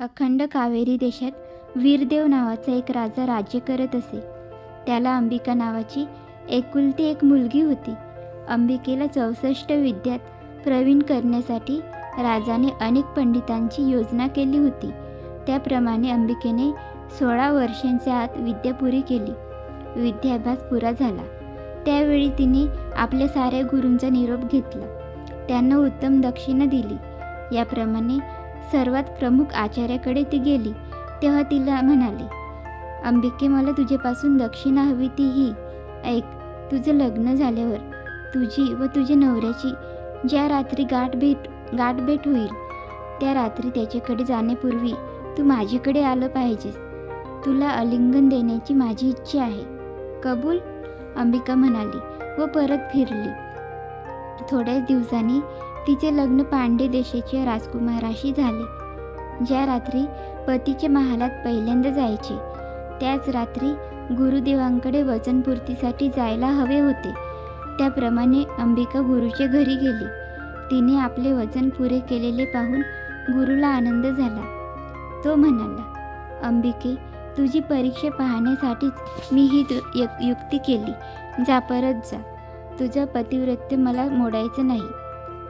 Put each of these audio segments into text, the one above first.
अखंड कावेरी देशात वीरदेव नावाचा एक राजा राज्य करत असे. त्याला अंबिका नावाची एकुलती एक मुलगी होती. अंबिकेला चौसष्ट विद्यात प्रवीण करण्यासाठी राजाने अनेक पंडितांची योजना केली होती. त्याप्रमाणे अंबिकेने सोळा वर्षांच्या आत विद्या पुरी केली. विद्याभ्यास पुरा झाला. त्यावेळी तिने आपल्या साऱ्या गुरूंचा निरोप घेतला. त्यांना उत्तम दक्षिणा दिली. याप्रमाणे सर्वात प्रमुख आचार्याकडे ती गेली. तेव्हा तिला म्हणाले अंबिके मला तुझ्यापासून दक्षिणा हवी ती ही. ऐक तुझं लग्न झाल्यावर तुझी व तुझ्या नवऱ्याची ज्या रात्री गाठ भेट गाठ भेट होईल त्या रात्री त्याच्याकडे जाण्यापूर्वी तू माझ्याकडे आलं पाहिजेस. तुला अलिंगन देण्याची माझी इच्छा आहे. कबूल? अंबिका म्हणाली व परत फिरली. थोड्याच दिवसांनी तिचे लग्न पांडे देशाच्या राजकुमाराशी झाले. ज्या रात्री पतीच्या महालात पहिल्यांदा जायचे त्याच रात्री गुरुदेवांकडे वचनपूर्तीसाठी जायला हवे होते. त्याप्रमाणे अंबिका गुरुच्या घरी गेली. तिने आपले वचन पुरे केलेले पाहून गुरुला आनंद झाला. तो म्हणाला अंबिके तुझी परीक्षा पाहण्यासाठीच मी ही यु- युक्ती केली. जा परत जा. तुझं पतिव्रत्य मला मोडायचं नाही.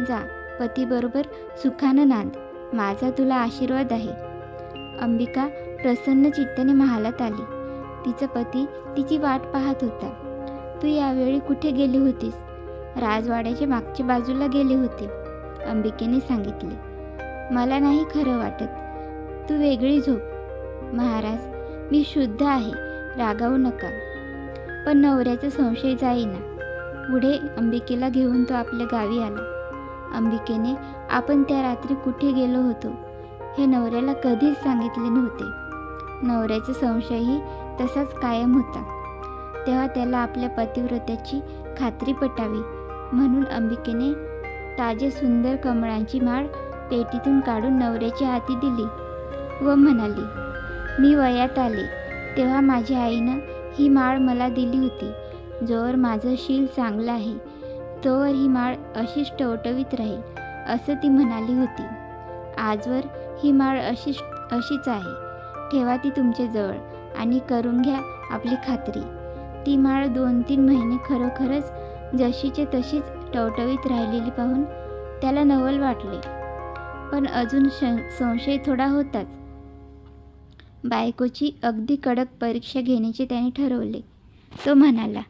जा पतीबरोबर सुखानं नांद. माझा तुला आशीर्वाद आहे. अंबिका प्रसन्न चित्ताने महालात आली. तिचा पती तिची वाट पाहत होता. तू यावेळी कुठे गेली होतीस? राजवाड्याच्या मागच्या बाजूला गेले होते अंबिकेने सांगितले. मला नाही खरं वाटत. तू वेगळी झोप. महाराज मी शुद्ध आहे रागावू नका. पण नवऱ्याचा संशय जाईना. पुढे अंबिकेला घेऊन तो आपल्या गावी आला. अंबिकेने आपण त्या रात्री कुठे गेलो होतो? हे नवऱ्याला कधीच सांगितले नव्हते. नवऱ्याचा संशयही तसाच कायम होता. तेव्हा त्याला आपल्या पतिव्रत्याची खात्री पटावी म्हणून अंबिकेने ताजे सुंदर कमळांची माळ पेटीतून काढून नवऱ्याच्या हाती दिली व म्हणाली मी वयात आले. तेव्हा माझ्या आईनं ही माळ मला दिली होती. जोवर माझं शील चांगलं आहे. तोवर ही माळ अशीच टवटवीत राहील असं ती म्हणाली होती. आजवर ही माळ अशीच अशीच आहे. ठेवा ती तुमच्याजवळ आणि करून घ्या आपली खात्री. ती माळ दोन तीन महिने खरोखरच जशीच्या तशीच टवटवीत राहिलेली पाहून त्याला नवल वाटले. पण अजून संशय थोडा होताच. बायकोची अगदी कडक परीक्षा घेण्याचे त्याने ठरवले. तो म्हणाला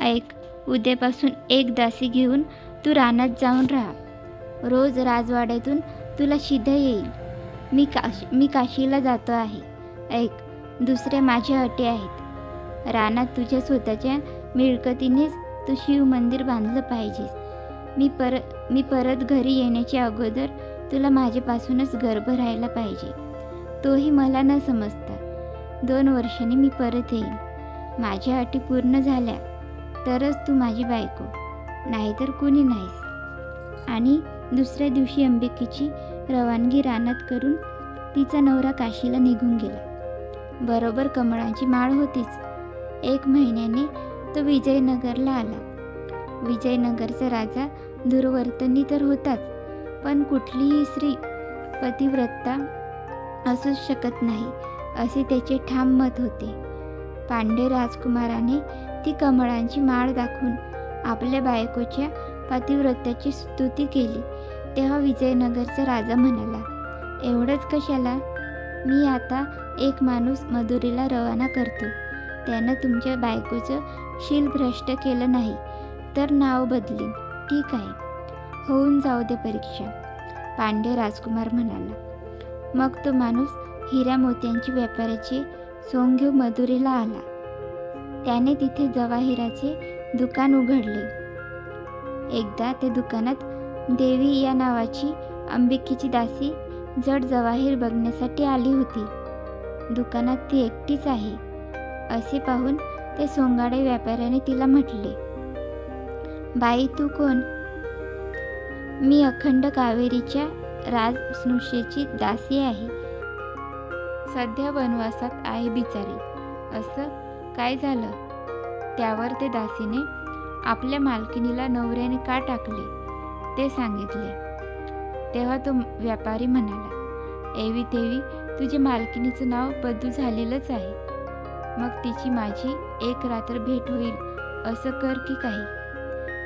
ऐक उद्यापासून एक दासी घेऊन तू रानात जाऊन राहा. रोज राजवाड्यातून तुला शिधा येईल. मी काश मी काशीला जातो आहे. ऐक दुसऱ्या माझ्या अटी आहेत. रानात तुझ्या स्वतःच्या मिळकतीनेच तू शिव मंदिर बांधलं पाहिजेस. मी पर मी परत घरी येण्याच्या अगोदर तुला माझ्यापासूनच गर्भ राहायला पाहिजे. तोही मला न समजता. दोन वर्षांनी मी परत येईन. माझ्या अटी पूर्ण झाल्या. तरच तू माझी बायको. नाहीतर कोणी नाहीस. आणि दुसऱ्या दिवशी अंबिकेची रवानगी रानात करून तिचा नवरा काशीला निघून गेला. बरोबर कमळांची माळ होतीच. एक महिन्याने तो विजयनगरला आला. विजयनगरचा राजा दुर्वर्तनी तर होताच पण कुठलीही स्त्री पतिव्रता असूच शकत नाही असे त्याचे ठाम मत होते. पांडे राजकुमाराने ती कमळांची माळ दाखवून आपल्या बायकोच्या पातिव्रत्याची स्तुती केली. तेव्हा विजयनगरचा राजा म्हणाला एवढंच कशाला? मी आता एक माणूस मधुरीला रवाना करतो. त्यानं तुमच्या बायकोचं शील भ्रष्ट केलं नाही तर नाव बदलीन. ठीक आहे. होऊन जाऊ दे परीक्षा. पांडे राजकुमार म्हणाला मग तो माणूस हिऱ्या मोत्यांची व्यापाऱ्याची सोंग घेऊन मधुरीला आला. त्याने तिथे जवाहिराचे दुकान उघडले. एकदा ते दुकानात देवी या नावाची अंबिकेची दासी जड जवाहीर बघण्यासाठी आली होती. दुकानात ती एकटीच आहे असे पाहून ते सोंगाडे व्यापाऱ्याने तिला म्हटले बाई तू कोण? मी अखंड कावेरीच्या राजस्नुषेची दासी आहे. सध्या वनवासात आहे बिचारी असं काय झालं? त्यावर ते दासीने आपल्या मालकिनीला नवऱ्याने का टाकले? ते सांगितले. तेव्हा तो व्यापारी म्हणाला एवी तेवी तुझ्या मालकिनीचं नाव बदू झालेलंच आहे. मग तिची माझी एक रात्र भेट होईल असं कर की काही.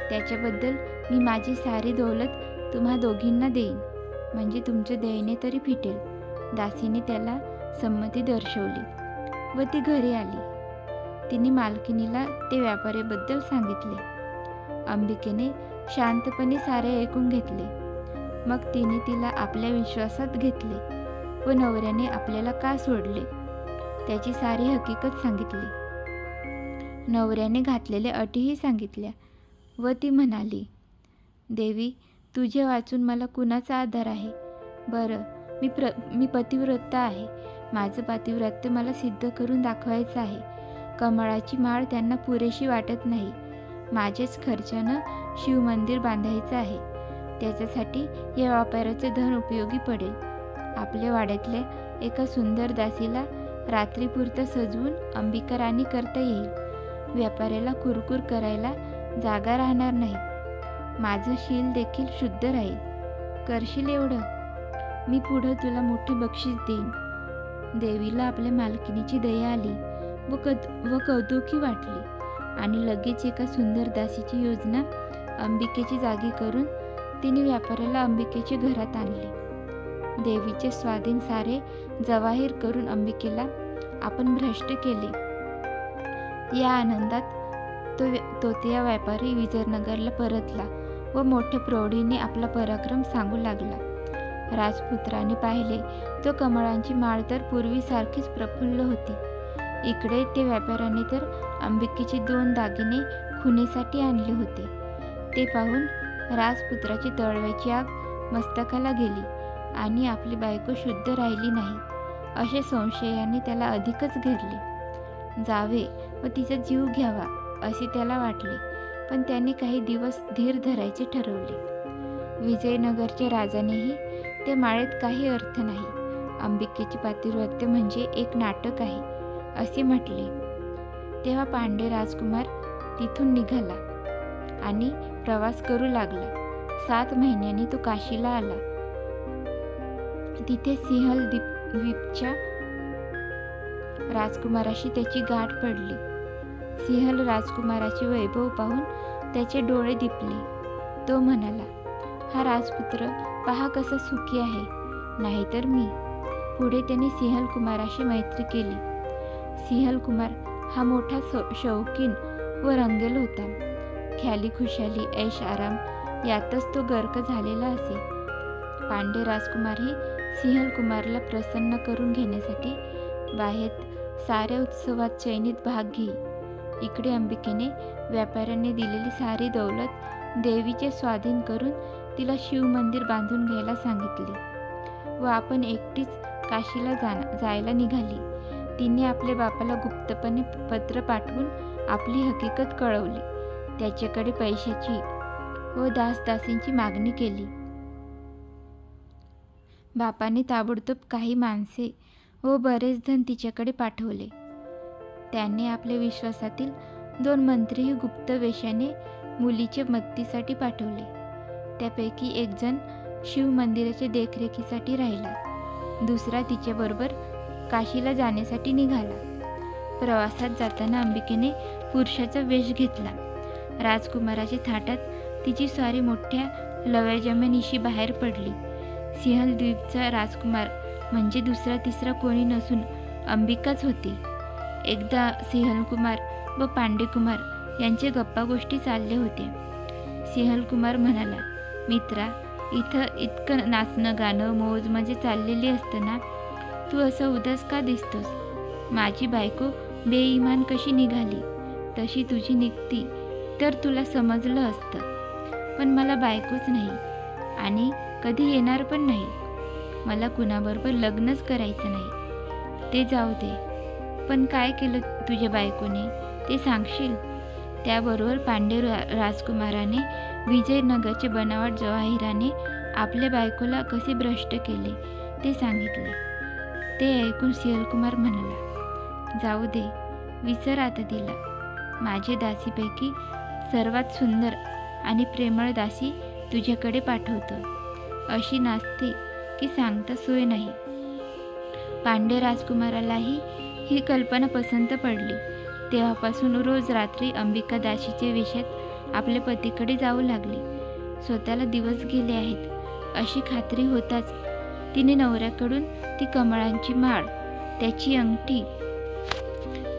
त्याच्याबद्दल मी माझी सारी दौलत तुम्हा दोघींना देईन. म्हणजे तुमच्या दयेने तरी फिटेल. दासीने त्याला संमती दर्शवली व ती घरी आली. तिने मालकिनीला ते व्यापाऱ्याबद्दल सांगितले. अंबिकेने शांतपणे सारे ऐकून घेतले. मग तिने तिला आपल्या विश्वासात घेतले व नवऱ्याने आपल्याला का सोडले? त्याची सारी हकीकत सांगितली. नवऱ्याने घातलेल्या अटीही सांगितल्या व ती म्हणाली देवी तुझे वाचून मला कुणाचा आधार आहे? बरं मी प्र मी पतिव्रता आहे. माझं पातिव्रत्य मला सिद्ध करून दाखवायचं आहे. कमळाची माळ त्यांना पुरेशी वाटत नाही. माझेच खर्चानं शिवमंदिर बांधायचं आहे. त्याच्यासाठी या व्यापाराचे धन उपयोगी पडेल. आपल्या वाड्यातल्या एका सुंदर दासीला रात्रीपुरतं सजवून अंबिका राणी करता येईल. व्यापाऱ्याला कुरकुर करायला जागा राहणार नाही. माझं शील देखील शुद्ध राहील. करशील एवढं? मी पुढं तुला मोठे बक्षीस देईन. देवीला आपल्या मालकिनीची दया आली. व कद व कौतुकी वाटली आणि लगेच एका सुंदर दासीची योजना अंबिकेची जागी करून तिने व्यापाऱ्याला अंबिकेच्या घरात आणले. देवीचे स्वाधीन सारे जवाहीर करून अंबिकेला आपण भ्रष्ट केले. या आनंदात तो तो त्या व्यापारी विजयनगरला परतला व मोठ्या प्रौढीने आपला पराक्रम सांगू लागला. राजपुत्राने पाहिले तो कमळांची माळ तर पूर्वीसारखीच प्रफुल्ल होती. इकडे ते व्यापाऱ्याने तर अंबिकेचे दोन दागिने खुनेसाठी आणले होते. ते पाहून राजपुत्राची तळव्याची आग मस्तकाला गेली आणि आपली बायको शुद्ध राहिली नाही. असे संशयाने त्याला अधिकच घेरले. जावे व तिचा जीव घ्यावा असे त्याला वाटले. पण त्याने काही दिवस धीर धरायचे ठरवले. विजयनगरच्या राजानेही त्या माळेत काही अर्थ नाही. अंबिकेची पातिर्वत्य म्हणजे एक नाटक आहे. असे म्हटले. तेव्हा पांडे राजकुमार तिथून निघाला आणि प्रवास करू लागला. सात महिन्यांनी तो काशीला आला. तिथे सिंहल द्वीपच्या राजकुमाराशी त्याची गाठ पडली. सिंहल राजकुमाराचे वैभव पाहून त्याचे डोळे दिपले. तो म्हणाला हा राजपुत्र पहा कसा सुखी आहे. नाहीतर मी. पुढे त्याने सिंहल कुमाराशी मैत्री केली. सिंहल कुमार हा मोठा सौ शौकीन व रंगेल होता. ख्याली खुशाली ऐश आराम यातच तो गर्क झालेला असे. पांडे राजकुमारही सिंहल कुमारला प्रसन्न करून घेण्यासाठी बाहेर साऱ्या उत्सवात चैनीत भाग घेई. इकडे अंबिकेने व्यापाऱ्यांनी दिलेली सारी दौलत देवीचे स्वाधीन करून तिला शिवमंदिर बांधून घ्यायला सांगितले व आपण एकटीच काशीला जाण जायला निघाली. तिने आपल्या बापाला गुप्तपणे पत्र पाठवून आपली हकीकत कळवली. त्याच्याकडे पैशाची व दासदासींची मागणी केली. बापाने ताबडतोब काही माणसे व बरेच धन तिच्याकडे पाठवले. त्याने आपल्या विश्वासातील दोन मंत्रीही गुप्त वेशाने मुलीच्या मदतीसाठी पाठवले. त्यापैकी एकजण शिव मंदिराच्या देखरेखीसाठी राहिला. दुसरा तिच्याबरोबर काशीला जाण्यासाठी निघाला. प्रवासात जाताना अंबिकेने पुरुषाचा वेश घेतला. राजकुमाराच्या थाटात तिची स्वारी मोठ्या लव्याजमिनीशी बाहेर पडली. सिंहलद्वीपचा राजकुमार म्हणजे दुसरा तिसरा कोणी नसून अंबिकाच होती. एकदा सिंहलकुमार व पांडेकुमार यांचे गप्पा गोष्टी चालले होते. सिंहलकुमार म्हणाला मित्रा इथं इतकं नाचणं गाणं मौज म्हणजे चाललेली असताना तू असं उदास का दिसतोस? माझी बायको बेईमान कशी निघाली? तशी तुझी निघती तर तुला समजलं असतं. पण मला बायकोच नाही आणि कधी येणार पण नाही. मला कुणाबरोबर लग्नच करायचं नाही. ते जाऊ दे. पण काय केलं तुझ्या बायकोने? ते सांगशील? त्याबरोबर पांडे रा राजकुमाराने विजयनगरचे बनावट जवाहिराने आपल्या बायकोला कसे भ्रष्ट केले ते सांगितले. ते ऐकून सिहलकुमार म्हणाला जाऊ दे विसर आता तिला. माझे दासीपैकी सर्वात सुंदर आणि प्रेमळ दासी तुझ्याकडे पाठवतो. अशी नाचते की सांगता सोय नाही. पांडे राजकुमारालाही ही कल्पना पसंत पडली. तेव्हापासून रोज रात्री अंबिका दाशीचे वेशात आपल्या पतीकडे जाऊ लागली. स्वतःला दिवस गेले आहेत. अशी खात्री होताच तिने नवऱ्याकडून ती कमळांची माळ त्याची अंगठी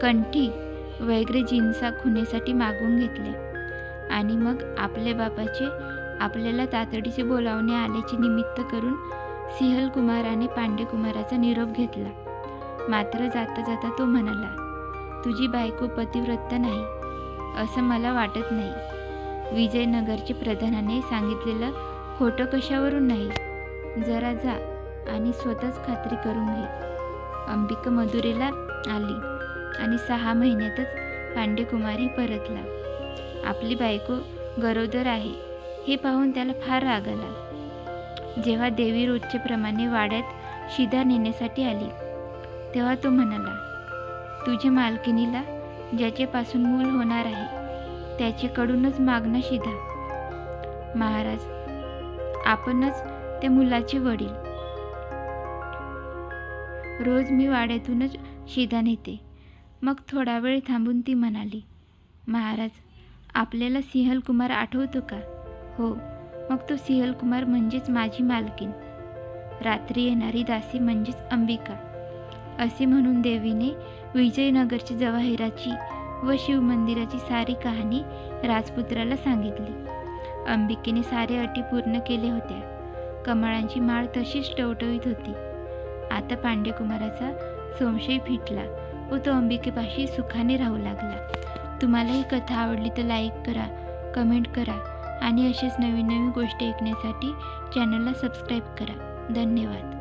कंठी वगैरे जिन्सा खुनेसाठी मागून घेतल्या. आणि मग आपल्या बापाचे आपल्याला तातडीचे बोलावणे आल्याचे निमित्त करून सिहल कुमाराने पांडे कुमाराचा निरोप घेतला. मात्र जाता जाता तो म्हणाला तुझी बायको पतिव्रत नाही असं मला वाटत नाही. विजयनगरचे प्रधानाने सांगितलेलं खोटं कशावरून नाही? जरा जा आणि स्वतःच खात्री करून घे. अंबिका मदुरेला आली आणि सहा महिन्यातच पांडेकुमारी परतला. आपली बायको गरोदर आहे हे पाहून त्याला फार राग आला. जेव्हा देवी रोजच्याप्रमाणे वाड्यात शिधा नेण्यासाठी आली तेव्हा तो म्हणाला तुझ्या मालकिनीला ज्याच्यापासून मूल होणार आहे त्याच्याकडूनच मागणं शिधा. महाराज आपणच त्या मुलाचे वडील. रोज मी वाड्यातूनच शिधा नेते. मग थोडा वेळ थांबून ती म्हणाली महाराज आपल्याला सिंहलकुमार आठवतो का? हो मग तो सिंहलकुमार म्हणजेच माझी मालकीन रात्री येणारी दासी म्हणजेच अंबिका. असे म्हणून देवीने विजयनगरची जवाहिराची व शिवमंदिराची सारी कहाणी राजपुत्राला सांगितली. अंबिकेने सारे अटी पूर्ण केले होत्या. कमळांची माळ तशीच टवटवीत होती. आता पांडेकुमाराचा संशय फिटला. व तो अंबिकेपाशी सुखाने राहू लागला. तुम्हाला ही कथा आवडली तर लाईक करा कमेंट करा आणि असेच नवीन नवीन गोष्टी ऐकण्यासाठी चॅनलला सबस्क्राईब करा. धन्यवाद.